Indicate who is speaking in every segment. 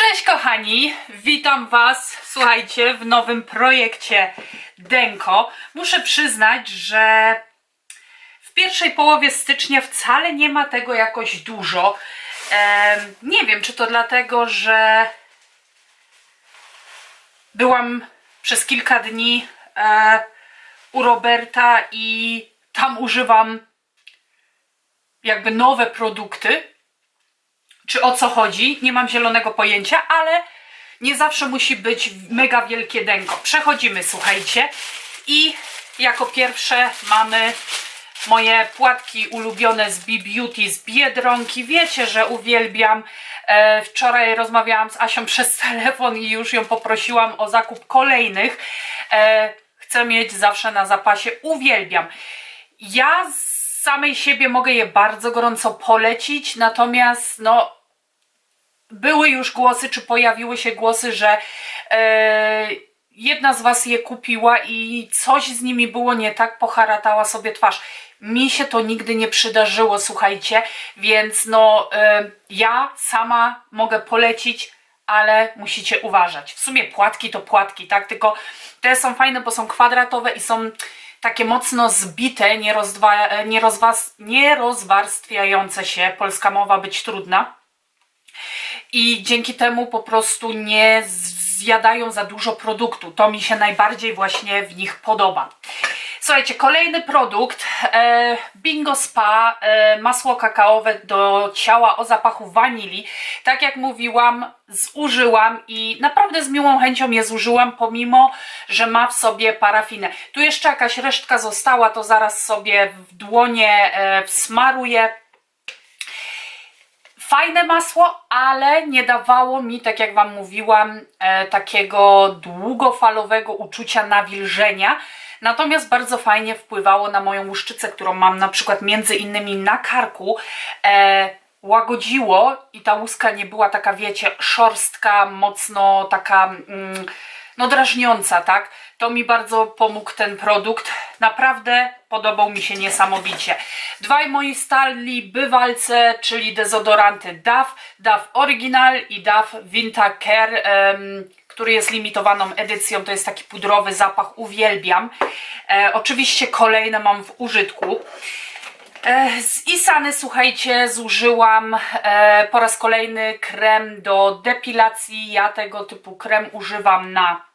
Speaker 1: Cześć kochani, witam Was, słuchajcie, w nowym projekcie Denko. Muszę przyznać, że w pierwszej połowie stycznia wcale nie ma tego jakoś dużo. Em, nie wiem, czy to dlatego, że byłam przez kilka dni e, u Roberta i tam używam jakby nowe produkty, czy o co chodzi, nie mam zielonego pojęcia, ale nie zawsze musi być mega wielkie denko. Przechodzimy, słuchajcie. I jako pierwsze mamy moje płatki ulubione z B-Beauty, z Biedronki. Wiecie, że uwielbiam. E, wczoraj rozmawiałam z Asią przez telefon i już ją poprosiłam o zakup kolejnych. E, chcę mieć zawsze na zapasie. Uwielbiam. Ja z samej siebie mogę je bardzo gorąco polecić, natomiast no były już głosy, czy pojawiły się głosy, że e, jedna z Was je kupiła i coś z nimi było nie tak, poharatała sobie twarz. Mi się to nigdy nie przydarzyło, słuchajcie, więc no e, ja sama mogę polecić, ale musicie uważać. W sumie płatki to płatki, tak? Tylko te są fajne, bo są kwadratowe i są takie mocno zbite, nierozwarstwiające się. Polska mowa być trudna i dzięki temu po prostu nie zjadają za dużo produktu. To mi się najbardziej właśnie w nich podoba. Słuchajcie, kolejny produkt e, Bingo Spa e, masło kakaowe do ciała o zapachu wanilii. Tak jak mówiłam, zużyłam i naprawdę z miłą chęcią je zużyłam, pomimo, że ma w sobie parafinę. Tu jeszcze jakaś resztka została, to zaraz sobie w dłonie e, wsmaruję fajne masło, ale nie dawało mi, tak jak Wam mówiłam, e, takiego długofalowego uczucia nawilżenia. Natomiast bardzo fajnie wpływało na moją łuszczycę, którą mam na przykład między innymi na karku. E, łagodziło i ta łuska nie była taka, wiecie, szorstka, mocno taka. Mm, no drażniąca, tak? To mi bardzo pomógł ten produkt. Naprawdę podobał mi się niesamowicie. Dwaj moi stali bywalce, czyli dezodoranty DAF, DAF Original i DAF Vinta Care, um, który jest limitowaną edycją. To jest taki pudrowy zapach, uwielbiam. E, oczywiście kolejne mam w użytku. E, z Isany, słuchajcie, zużyłam e, po raz kolejny krem do depilacji. Ja tego typu krem używam na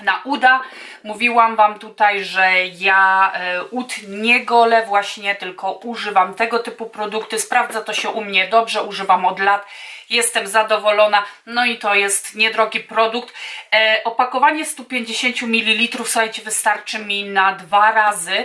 Speaker 1: na uda. Mówiłam Wam tutaj, że ja e, ud nie golę właśnie, tylko używam tego typu produkty. Sprawdza to się u mnie dobrze, używam od lat. Jestem zadowolona. No i to jest niedrogi produkt. E, opakowanie 150 ml, słuchajcie, wystarczy mi na dwa razy,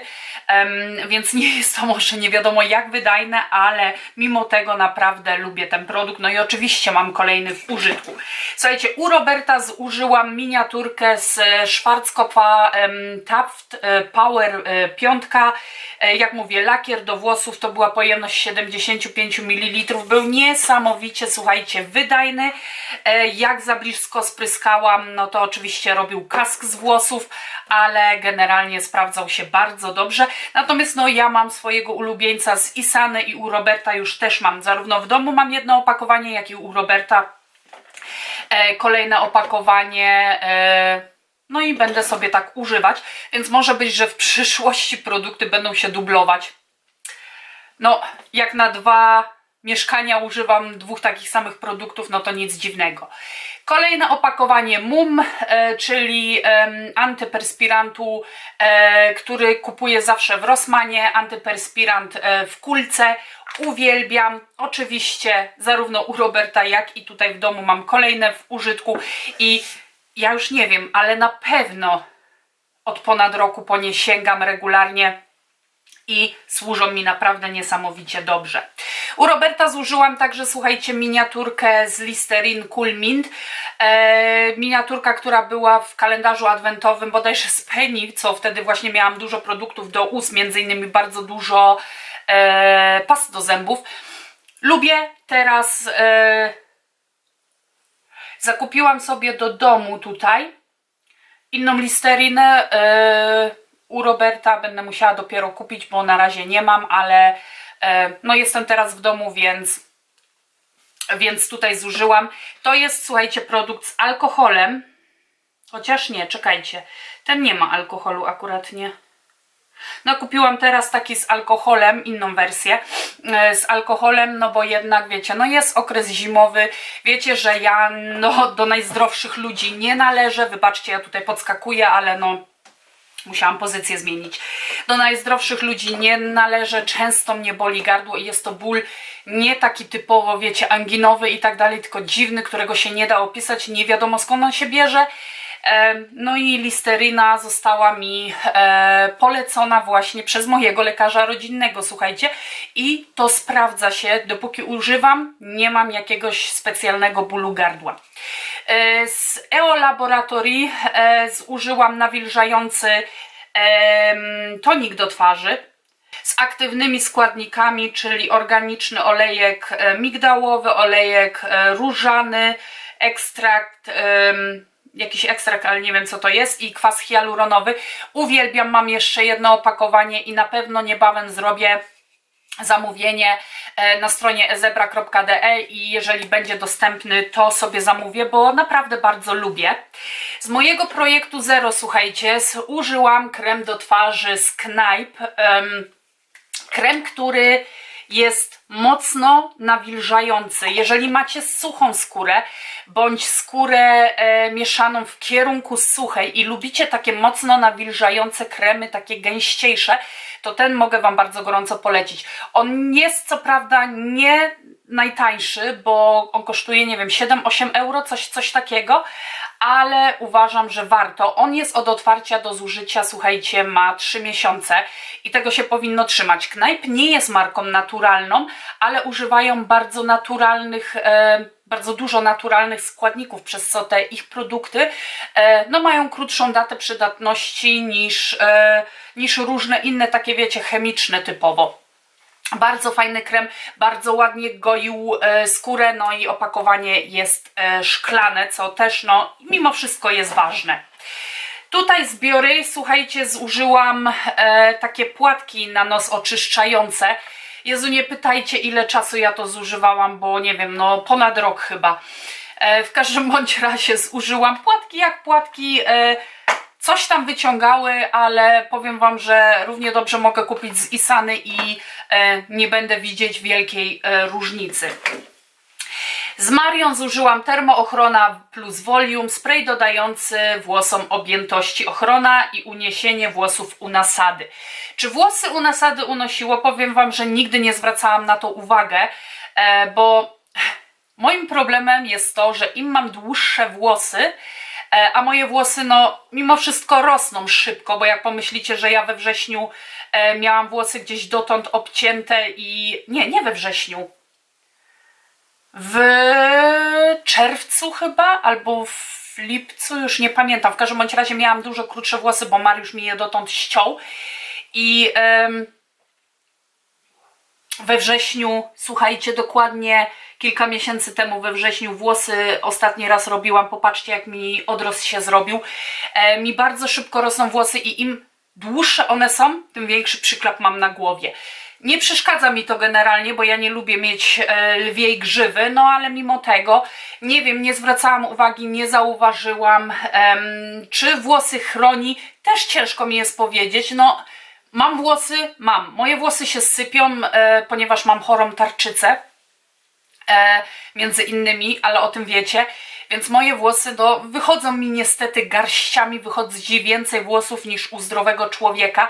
Speaker 1: więc nie jest to może nie wiadomo jak wydajne, ale mimo tego naprawdę lubię ten produkt. No i oczywiście mam kolejny w użytku. Słuchajcie, u Roberta zużyłam miniaturkę z Schwarzkopfa Taft e, Power 5. E, jak mówię, lakier do włosów to była pojemność 75 ml. Był niesamowicie, słuchajcie, wydajny. E, jak za blisko spryskałam, no to oczywiście robił kask z włosów, ale generalnie sprawdzał się bardzo dobrze. Natomiast no ja mam swojego ulubieńca z Isany i u Roberta już też mam. Zarówno w domu mam jedno opakowanie, jak i u Roberta kolejne opakowanie no i będę sobie tak używać, więc może być, że w przyszłości produkty będą się dublować. No, jak na dwa mieszkania używam dwóch takich samych produktów, no to nic dziwnego. Kolejne opakowanie MUM, e, czyli e, antyperspirantu, e, który kupuję zawsze w Rossmanie, antyperspirant e, w kulce. Uwielbiam, oczywiście zarówno u Roberta, jak i tutaj w domu mam kolejne w użytku i ja już nie wiem, ale na pewno od ponad roku po nie sięgam regularnie i służą mi naprawdę niesamowicie dobrze. U Roberta zużyłam także, słuchajcie, miniaturkę z Listerin Cool Mint. E, miniaturka, która była w kalendarzu adwentowym bodajże z Penny, co wtedy właśnie miałam dużo produktów do ust, między innymi bardzo dużo e, pas do zębów. Lubię teraz e, Zakupiłam sobie do domu tutaj inną listerinę. Yy, u Roberta będę musiała dopiero kupić, bo na razie nie mam, ale yy, no jestem teraz w domu, więc więc tutaj zużyłam. To jest, słuchajcie, produkt z alkoholem. Chociaż nie, czekajcie. Ten nie ma alkoholu akurat, nie. No kupiłam teraz taki z alkoholem, inną wersję e, z alkoholem, no bo jednak wiecie, no jest okres zimowy, wiecie, że ja no do najzdrowszych ludzi nie należę, wybaczcie, ja tutaj podskakuję, ale no musiałam pozycję zmienić. Do najzdrowszych ludzi nie należę, często mnie boli gardło i jest to ból nie taki typowo, wiecie, anginowy i tak dalej, tylko dziwny, którego się nie da opisać, nie wiadomo skąd on się bierze. No i listeryna została mi e, polecona właśnie przez mojego lekarza rodzinnego, słuchajcie, i to sprawdza się, dopóki używam, nie mam jakiegoś specjalnego bólu gardła. E, Z EO Laboratorii e, zużyłam nawilżający tonik do twarzy z aktywnymi składnikami, czyli organiczny olejek migdałowy, olejek różany, ekstrakt, jakiś ekstrakt, ale nie wiem co to jest i kwas hialuronowy. Uwielbiam, mam jeszcze jedno opakowanie i na pewno niebawem zrobię zamówienie e, na stronie ezebra.de i jeżeli będzie dostępny, to sobie zamówię, bo naprawdę bardzo lubię. Z mojego projektu Zero, słuchajcie, użyłam krem do twarzy z Knajp. em, krem, który jest mocno nawilżający. Jeżeli macie suchą skórę, bądź skórę e, mieszaną w kierunku suchej i lubicie takie mocno nawilżające kremy, takie gęściejsze, to ten mogę Wam bardzo gorąco polecić. On jest co prawda nie najtańszy, bo on kosztuje, nie wiem, 7-8 euro, coś, coś takiego, ale uważam, że warto. On jest od otwarcia do zużycia, słuchajcie, ma 3 miesiące i tego się powinno trzymać. Knajp nie jest marką naturalną, ale używają bardzo naturalnych, e, bardzo dużo naturalnych składników, przez co te ich produkty e, no, mają krótszą datę przydatności niż, e, niż różne inne takie, wiecie, chemiczne typowo. Bardzo fajny krem, bardzo ładnie goił e, skórę, no i opakowanie jest e, szklane, co też no mimo wszystko jest ważne. Tutaj z Biory, słuchajcie, zużyłam e, takie płatki na nos oczyszczające. Jezu, nie pytajcie ile czasu ja to zużywałam, bo nie wiem, no ponad rok chyba. E, w każdym bądź razie zużyłam płatki jak płatki. E, coś tam wyciągały, ale powiem Wam, że równie dobrze mogę kupić z Isany i e, nie będę widzieć wielkiej e, różnicy. Z Marią zużyłam termoochrona plus volume, spray dodający włosom objętości ochrona i uniesienie włosów u nasady. Czy włosy u nasady unosiło? Powiem Wam, że nigdy nie zwracałam na to uwagę, e, bo moim problemem jest to, że im mam dłuższe włosy, a moje włosy, no, mimo wszystko rosną szybko, bo jak pomyślicie, że ja we wrześniu e, miałam włosy gdzieś dotąd obcięte i. Nie, nie we wrześniu. W czerwcu chyba, albo w lipcu, już nie pamiętam. W każdym bądź razie miałam dużo krótsze włosy, bo Mariusz mi je dotąd ściął. I we wrześniu, słuchajcie, dokładnie kilka miesięcy temu we wrześniu włosy ostatni raz robiłam. Popatrzcie, jak mi odrost się zrobił. E, mi bardzo szybko rosną włosy i im dłuższe one są, tym większy przyklep mam na głowie. Nie przeszkadza mi to generalnie, bo ja nie lubię mieć e, lwiej grzywy, no ale mimo tego, nie wiem, nie zwracałam uwagi, nie zauważyłam, em, czy włosy chroni, też ciężko mi jest powiedzieć, no mam włosy, mam, moje włosy się sypią, e, ponieważ mam chorą tarczycę, e, między innymi, ale o tym wiecie. Więc moje włosy no, wychodzą mi niestety garściami, wychodzi więcej włosów niż u zdrowego człowieka,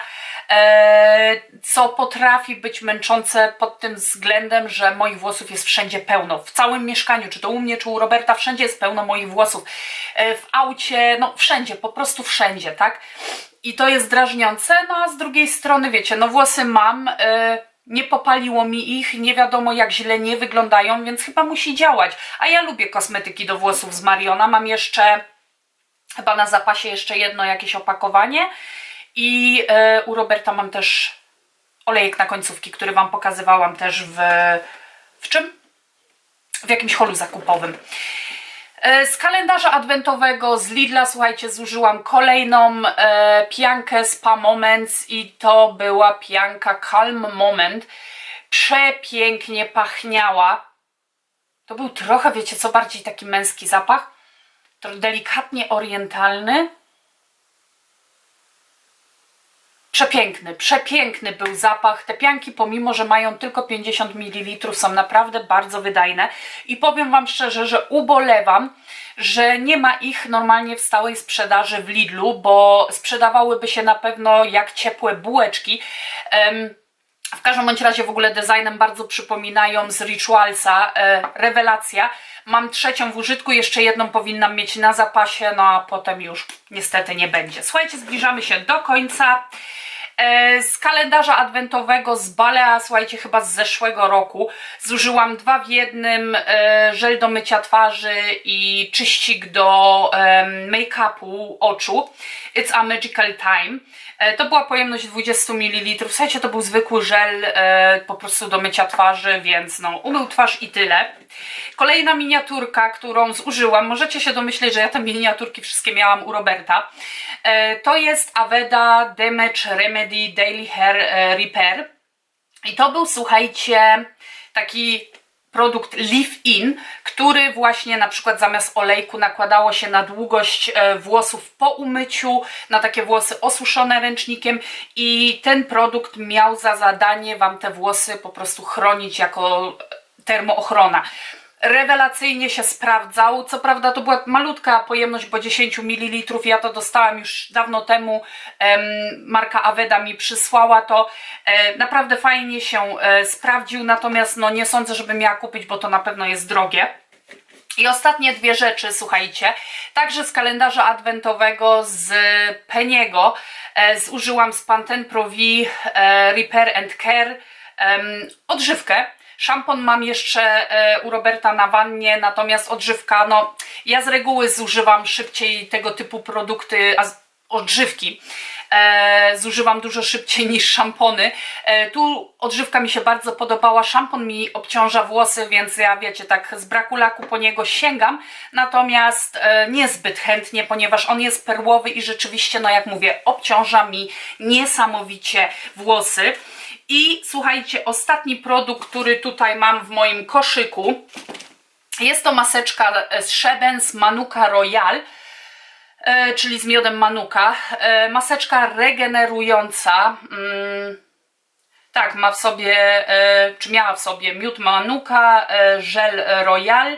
Speaker 1: e, co potrafi być męczące pod tym względem, że moich włosów jest wszędzie pełno. W całym mieszkaniu, czy to u mnie, czy u Roberta, wszędzie jest pełno moich włosów. E, w aucie, no wszędzie, po prostu wszędzie, tak? I to jest drażniące, no a z drugiej strony, wiecie, no włosy mam, e, nie popaliło mi ich, nie wiadomo jak źle nie wyglądają, więc chyba musi działać. A ja lubię kosmetyki do włosów z Mariona, mam jeszcze, chyba na zapasie jeszcze jedno jakieś opakowanie i e, u Roberta mam też olejek na końcówki, który Wam pokazywałam też w, w czym? W jakimś holu zakupowym. E, Z kalendarza adwentowego z Lidla, słuchajcie, zużyłam kolejną e, piankę Spa Moments i to była pianka Calm Moment. Przepięknie pachniała. To był trochę, wiecie co, bardziej taki męski zapach. Delikatnie orientalny. Przepiękny, przepiękny był zapach. Te pianki, pomimo że mają tylko 50 ml, są naprawdę bardzo wydajne. I powiem Wam szczerze, że ubolewam, że nie ma ich normalnie w stałej sprzedaży w Lidlu, bo sprzedawałyby się na pewno jak ciepłe bułeczki. Um, w każdym bądź razie w ogóle designem bardzo przypominają z Ritualsa. E, rewelacja. Mam trzecią w użytku, jeszcze jedną powinnam mieć na zapasie, no a potem już niestety nie będzie. Słuchajcie, zbliżamy się do końca. E, z kalendarza adwentowego z Balea, słuchajcie, chyba z zeszłego roku zużyłam dwa w jednym e, żel do mycia twarzy i czyścik do e, make-upu oczu. It's a magical time. E, to była pojemność 20 ml. Słuchajcie, to był zwykły żel e, po prostu do mycia twarzy, więc no, umył twarz i tyle. Kolejna miniaturka, którą zużyłam, możecie się domyśleć, że ja te miniaturki wszystkie miałam u Roberta. E, to jest Aveda Damage Remedy Daily Hair Repair. I to był, słuchajcie, taki produkt Leave In, który właśnie na przykład zamiast olejku nakładało się na długość e, włosów po umyciu, na takie włosy osuszone ręcznikiem i ten produkt miał za zadanie Wam te włosy po prostu chronić jako termoochrona rewelacyjnie się sprawdzał. Co prawda to była malutka pojemność, bo 10 ml. Ja to dostałam już dawno temu. Marka Aveda mi przysłała to. E, naprawdę fajnie się e, sprawdził, natomiast no nie sądzę, żeby miała kupić, bo to na pewno jest drogie. I ostatnie dwie rzeczy, słuchajcie, także z kalendarza adwentowego z Peniego e, zużyłam z Pantene Pro V Repair and Care odżywkę Szampon mam jeszcze e, u Roberta na wannie, natomiast odżywka, no ja z reguły zużywam szybciej tego typu produkty, odżywki. E, zużywam dużo szybciej niż szampony. E, tu odżywka mi się bardzo podobała, szampon mi obciąża włosy, więc ja wiecie, tak z braku laku po niego sięgam, natomiast niezbyt chętnie, ponieważ on jest perłowy i rzeczywiście, no jak mówię, obciąża mi niesamowicie włosy. I słuchajcie, ostatni produkt, który tutaj mam w moim koszyku, jest to maseczka z Shebens Manuka Royal, e, czyli z miodem Manuka. E, maseczka regenerująca. Mm, tak, ma w sobie, e, czy miała w sobie miód Manuka, żel Royal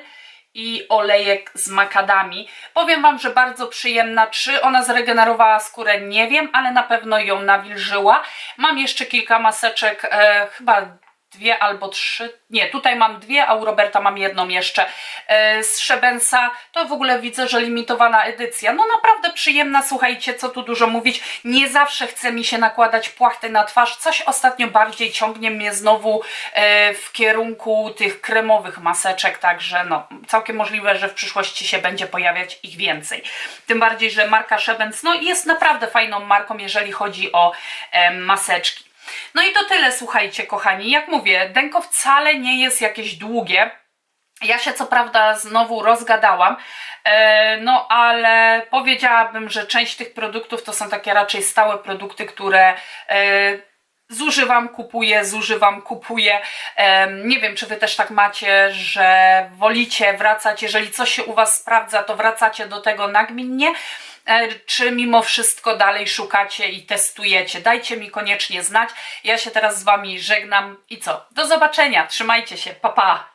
Speaker 1: i olejek z makadami. Powiem Wam, że bardzo przyjemna. Czy ona zregenerowała skórę? Nie wiem, ale na pewno ją nawilżyła. Mam jeszcze kilka maseczek, e, chyba dwie albo trzy, nie, tutaj mam dwie, a u Roberta mam jedną jeszcze e, z Szebensa, to w ogóle widzę, że limitowana edycja, no naprawdę przyjemna, słuchajcie, co tu dużo mówić, nie zawsze chce mi się nakładać płachty na twarz, coś ostatnio bardziej ciągnie mnie znowu e, w kierunku tych kremowych maseczek, także no, całkiem możliwe, że w przyszłości się będzie pojawiać ich więcej, tym bardziej, że marka Szebens, no jest naprawdę fajną marką, jeżeli chodzi o e, maseczki. No i to tyle, słuchajcie, kochani. Jak mówię, denko wcale nie jest jakieś długie. Ja się co prawda znowu rozgadałam, e, no ale powiedziałabym, że część tych produktów to są takie raczej stałe produkty, które e, zużywam, kupuję, zużywam, kupuję. Nie wiem, czy Wy też tak macie, że wolicie wracać, jeżeli coś się u Was sprawdza, to wracacie do tego nagminnie, czy mimo wszystko dalej szukacie i testujecie. Dajcie mi koniecznie znać. Ja się teraz z Wami żegnam i co? Do zobaczenia, trzymajcie się, pa pa!